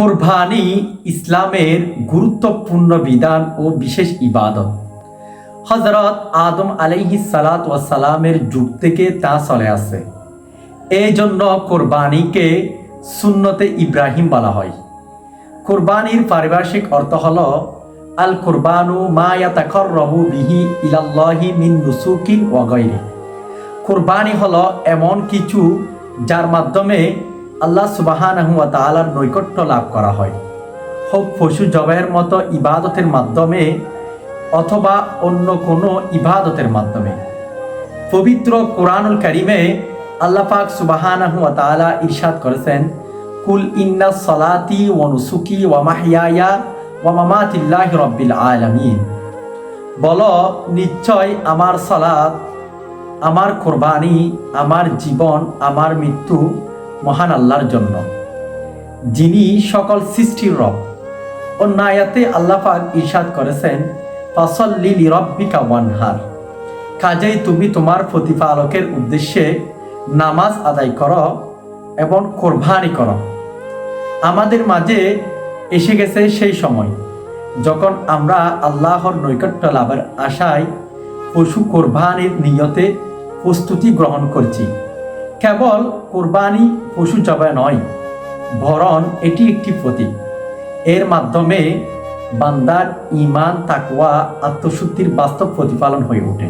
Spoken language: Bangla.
কোরবানি ইসলামের গুরুত্বপূর্ণ বিধান ও বিশেষ ইবাদত। হজরত আদম আলাইহি সালাত সালামের যুগ থেকে তা চলে আসে। এই জন্য কোরবানিকে সুন্নতে ইব্রাহিম বলা হয়। কোরবানির পারিভাষিক অর্থ হল, আল কোরবানু মা ইয়াতাকর রবু বিহি ইলাল্লাহি মিন নুসুকিন ওয়াগৈরি কোরবানি হলো এমন কিছু যার মাধ্যমে আল্লাহ সুবাহান তালার নৈকট্য লাভ করা হয়। হোক পশু জবাইয়ের মতো ইবাদতের মাধ্যমে অথবা অন্য কোনো ইবাদতের মাধ্যমে। পবিত্র কোরআনুল কারিমে আল্লাহ পাক সুবাহান তালা ইরশাদ করেছেন, কুল ইন্না সলাতি ও নুসুকি ওয়া মাহিয়ায়া ওয়া মামাতিল্লাহ রব্বিল আলামিন। বলো, নিশ্চয় আমার সলাত আমার কোরবানি, আমার জীবন, আমার মৃত্যু মহান আল্লাহর জন্য। যিনি সকল সৃষ্টির রব। অন্য আয়াতে আল্লাহ পাক ইরশাদ করেছেন, ফাসল্লি লিরব্বিকা ওয়ানহার। কাজেই তুমি তোমার প্রতিপালকের উদ্দেশ্যে নামাজ আদায় করো এবং কোরবানি করো। আমাদের মাঝে এসে গেছে সেই সময় যখন আমরা আল্লাহর নৈকট্য লাভের আশায় পশু কোরবানির নিয়তে প্রস্তুতি গ্রহণ করছি। কেবল কোরবানি পশু জবাই নয়, বরং এটি একটি প্রতীক। এর মাধ্যমে বান্দার ইমান তাকওয়া, আত্মশুদ্ধির বাস্তব প্রতিপালন হয়ে ওঠে।